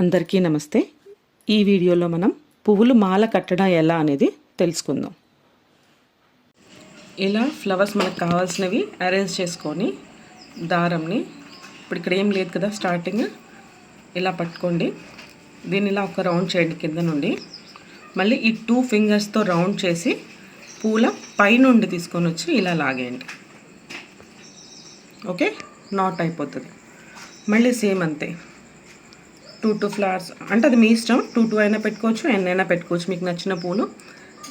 అందరికీ నమస్తే. ఈ వీడియోలో మనం పువ్వులు మాల కట్టడం ఎలా అనేది తెలుసుకుందాం. ఇలా ఫ్లవర్స్ మనకు కావాల్సినవి అరేంజ్ చేసుకొని దారంని ఇప్పుడు ఇక్కడ ఏం లేదు కదా స్టార్టింగ్ ఇలా పట్టుకోండి. దీన్ని ఇలా ఒక రౌండ్ చేయండి కింద నుండి మళ్ళీ ఈ టూ ఫింగర్స్తో రౌండ్ చేసి పూల పైనుండి తీసుకొని వచ్చి ఇలా లాగేయండి. ఓకే నాట్ అయిపోతుంది. మళ్ళీ సేమ్ అంతే. Two two flowers. అంటే అది మీ ఇష్టం. టూ టూ అయినా పెట్టుకోవచ్చు ఎన్నైనా పెట్టుకోవచ్చు. మీకు నచ్చిన పూలు.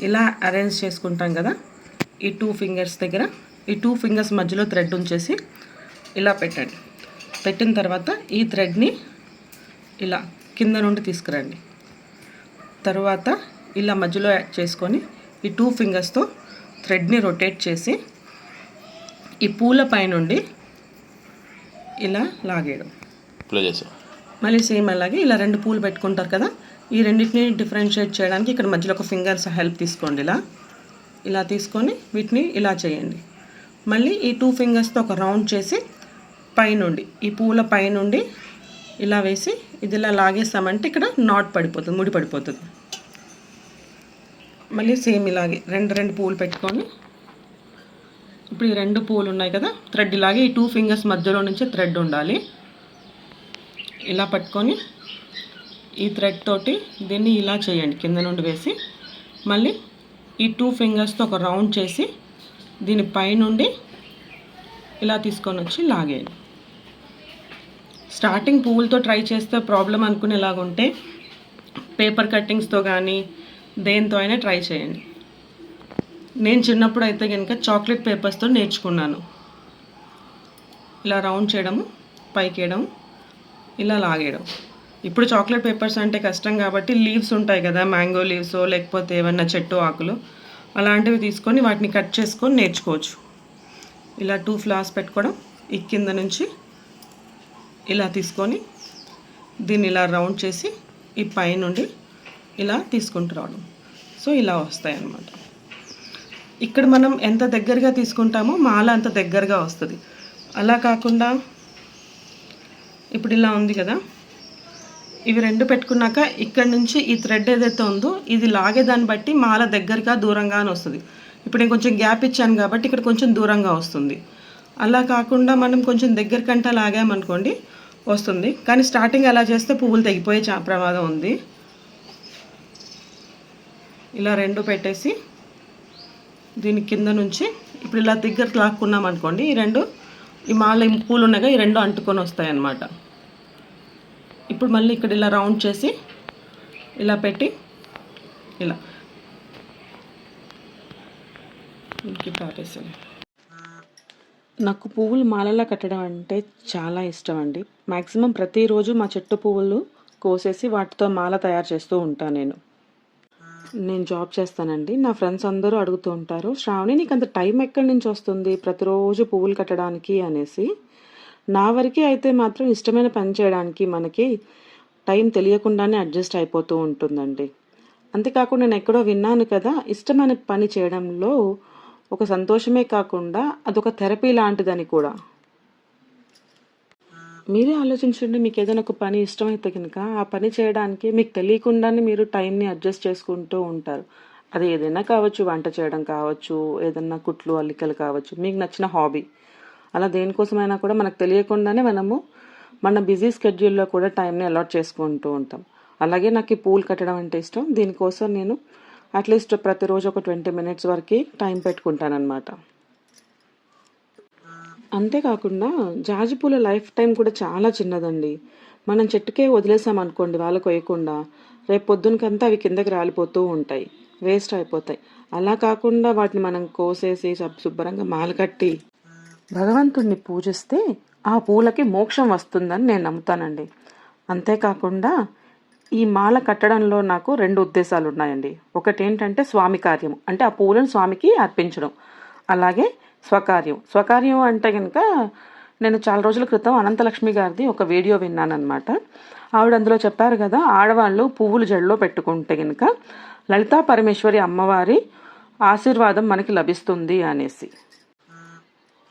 ఇలా అరేంజ్ చేసుకుంటాం కదా. ఈ టూ ఫింగర్స్ దగ్గర. ఈ టూ ఫింగర్స్ మధ్యలో థ్రెడ్ ఉంచేసి ఇలా పెట్టండి. పెట్టిన తర్వాత ఈ థ్రెడ్ని ఇలా కింద నుండి తీసుకురండి. తర్వాత ఇలా మధ్యలో యాడ్ చేసుకొని ఈ టూ ఫింగర్స్తో థ్రెడ్ని రొటేట్ చేసి ఈ పూల పైనుండి ఇలా లాగేయడం. ప్లే చేసాం మళ్ళీ సేమ్ అలాగే ఇలా రెండు పూలు పెట్టుకుంటారు కదా ఈ రెండింటిని డిఫరెన్షియేట్ చేయడానికి ఇక్కడ మధ్యలో ఒక ఫింగర్స్ హెల్ప్ తీసుకోండి ఇలా. ఇలా తీసుకొని వీటిని ఇలా చేయండి. మళ్ళీ ఈ టూ ఫింగర్స్తో ఒక రౌండ్ చేసి పైనుండి ఈ పూల పైనుండి ఇలా వేసి ఇది ఇలా లాగేస్తామంటే ఇక్కడ నాట్ పడిపోతుంది ముడి పడిపోతుంది. మళ్ళీ సేమ్ ఇలాగే రెండు రెండు పూలు పెట్టుకొని ఇప్పుడు ఈ రెండు పూలు ఉన్నాయి కదా థ్రెడ్ ఇలాగే ఈ టూ ఫింగర్స్ మధ్యలో నుంచి థ్రెడ్ ఉండాలి. ఇలా పట్టుకొని ఈ థ్రెడ్ తోటి దీన్ని ఇలా చేయండి. కింద నుండి వేసి మళ్ళీ ఈ టూ ఫింగర్స్తో ఒక రౌండ్ చేసి దీని పైనుండి ఇలా తీసుకొని వచ్చి లాగేయండి. స్టార్టింగ్ పువ్వులతో ట్రై చేస్తే ప్రాబ్లం అనుకునేలాగా ఉంటే పేపర్ కట్టింగ్స్తో కానీ దేంతో అయినా ట్రై చేయండి. నేను చిన్నప్పుడు అయితే కనుక చాక్లెట్ పేపర్స్తో నేర్చుకున్నాను. ఇలా రౌండ్ చేయడము పైకి వేయడం ఇలా లాగేయడం. ఇప్పుడు చాక్లెట్ పేపర్స్ అంటే కష్టం కాబట్టి లీవ్స్ ఉంటాయి కదా మ్యాంగో లీవ్స్ లేకపోతే ఏమన్నా చెట్టు ఆకులు అలాంటివి తీసుకొని వాటిని కట్ చేసుకొని నేర్చుకోవచ్చు. ఇలా టూ ఫ్లవర్స్ పెట్టుకోవడం ఈ కింద నుంచి ఇలా తీసుకొని దీన్ని ఇలా రౌండ్ చేసి ఈ పైనుండి ఇలా తీసుకుంటూ రావడం. సో ఇలా వస్తాయి అన్నమాట ఇక్కడ మనం ఎంత దగ్గరగా తీసుకుంటామో మాల అంత దగ్గరగా వస్తుంది. అలా కాకుండా ఇప్పుడు ఇలా ఉంది కదా. ఇవి రెండు పెట్టుకున్నాక ఇక్కడ నుంచి ఈ థ్రెడ్ ఏదైతే ఉందో ఇది లాగేదాన్ని బట్టి మాల దగ్గరగా దూరంగా అని వస్తుంది. ఇప్పుడు నేను కొంచెం గ్యాప్ ఇచ్చాను కాబట్టి ఇక్కడ కొంచెం దూరంగా వస్తుంది. అలా కాకుండా మనం కొంచెం దగ్గర కంటే లాగామనుకోండి వస్తుంది. కానీ స్టార్టింగ్ అలా చేస్తే పువ్వులు తెగిపోయే చా ప్రమాదం ఉంది. ఇలా రెండు పెట్టేసి దీని కింద నుంచి ఇప్పుడు ఇలా దగ్గర లాక్కున్నాం అనుకోండి ఈ రెండు ఈ మాల పూలు ఉన్నాయిగా ఈ రెండు అంటుకొని వస్తాయి అన్నమాట ఇప్పుడు మళ్ళీ ఇక్కడ ఇలా రౌండ్ చేసి ఇలా పెట్టి ఇలా. పారేసాను. నాకు పువ్వులు మాలలా కట్టడం అంటే చాలా ఇష్టం అండి మ్యాక్సిమం ప్రతిరోజు మా చెట్టు పువ్వులు కోసేసి వాటితో మాల తయారు చేస్తూ ఉంటాను నేను. నేను జాబ్ చేస్తానండి. నా ఫ్రెండ్స్ అందరూ అడుగుతూ ఉంటారు శ్రావణి నీకు అంత టైం ఎక్కడి నుంచి వస్తుంది? ప్రతిరోజు పువ్వులు కట్టడానికి? అనేసి. నా వరకే అయితే మాత్రం ఇష్టమైన పని చేయడానికి మనకి టైం తెలియకుండానే అడ్జస్ట్ అయిపోతూ ఉంటుందండి. అంతేకాకుండా నేను ఎక్కడో విన్నాను కదా ఇష్టమైన పని చేయడంలో ఒక సంతోషమే కాకుండా అదొక థెరపీ లాంటిదని కూడా. మీరే ఆలోచించండి మీకు ఏదైనా ఒక పని ఇష్టమైతే కనుక ఆ పని చేయడానికి మీకు తెలియకుండానే మీరు టైంని అడ్జస్ట్ చేసుకుంటూ ఉంటారు. అది ఏదైనా కావచ్చు వంట చేయడం కావచ్చు ఏదైనా కుట్లు అల్లికలు కావచ్చు మీకు నచ్చిన హాబీ. అలా దేనికోసమైనా కూడా మనకు తెలియకుండానే మనము మన బిజీ స్కెడ్యూల్లో కూడా టైంని అలాట్ చేసుకుంటూ ఉంటాం. అలాగే నాకు ఈ పూలు కట్టడం అంటే ఇష్టం. దీనికోసం నేను అట్లీస్ట్ ప్రతిరోజు ఒక ట్వంటీ మినిట్స్ వరకు టైం పెట్టుకుంటానన్నమాట. అంతేకాకుండా జాజి పూల లైఫ్ టైం కూడా చాలా చిన్నదండి. మనం చెట్టుకే వదిలేసాం అనుకోండి వాళ్ళకు వేయకుండా రేపు పొద్దునకంతా అవి కిందకి రాలిపోతూ ఉంటాయి వేస్ట్ అయిపోతాయి. అలా కాకుండా వాటిని మనం కోసేసి శుభ్రంగా మాల కట్టి భగవంతుణ్ణి పూజిస్తే ఆ పూలకి మోక్షం వస్తుందని నేను నమ్ముతానండి. అంతేకాకుండా ఈ మాల కట్టడంలో నాకు రెండు ఉద్దేశాలు ఉన్నాయండి ఒకటి ఏంటంటే స్వామి కార్యం అంటే ఆ పూలను స్వామికి అర్పించడం. అలాగే స్వకార్యం. స్వకార్యం అంటే కనుక నేను చాలా రోజుల క్రితం అనంతలక్ష్మి గారిది ఒక వీడియో విన్నానమాట ఆవిడ అందులో చెప్పారు కదా ఆడవాళ్ళు పువ్వులు జడలో పెట్టుకుంటే కనుక లలితా పరమేశ్వరి అమ్మవారి ఆశీర్వాదం మనకి లభిస్తుంది అనేసి.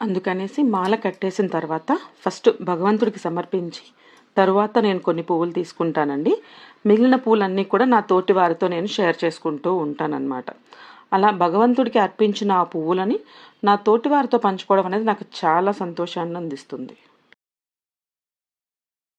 అందుకనేసి మాల కట్టేసిన తర్వాత ఫస్ట్ భగవంతుడికి సమర్పించి తరువాత నేను కొన్ని పువ్వులు తీసుకుంటానండి. మిగిలిన పూలన్నీ కూడా నా తోటి వారితో నేను షేర్ చేసుకుంటూ ఉంటానన్నమాట. అలా భగవంతుడికి అర్పించిన ఆ పువ్వులని నా తోటివారితో పంచుకోవడం అనేది నాకు చాలా సంతోషాన్ని అందిస్తుంది.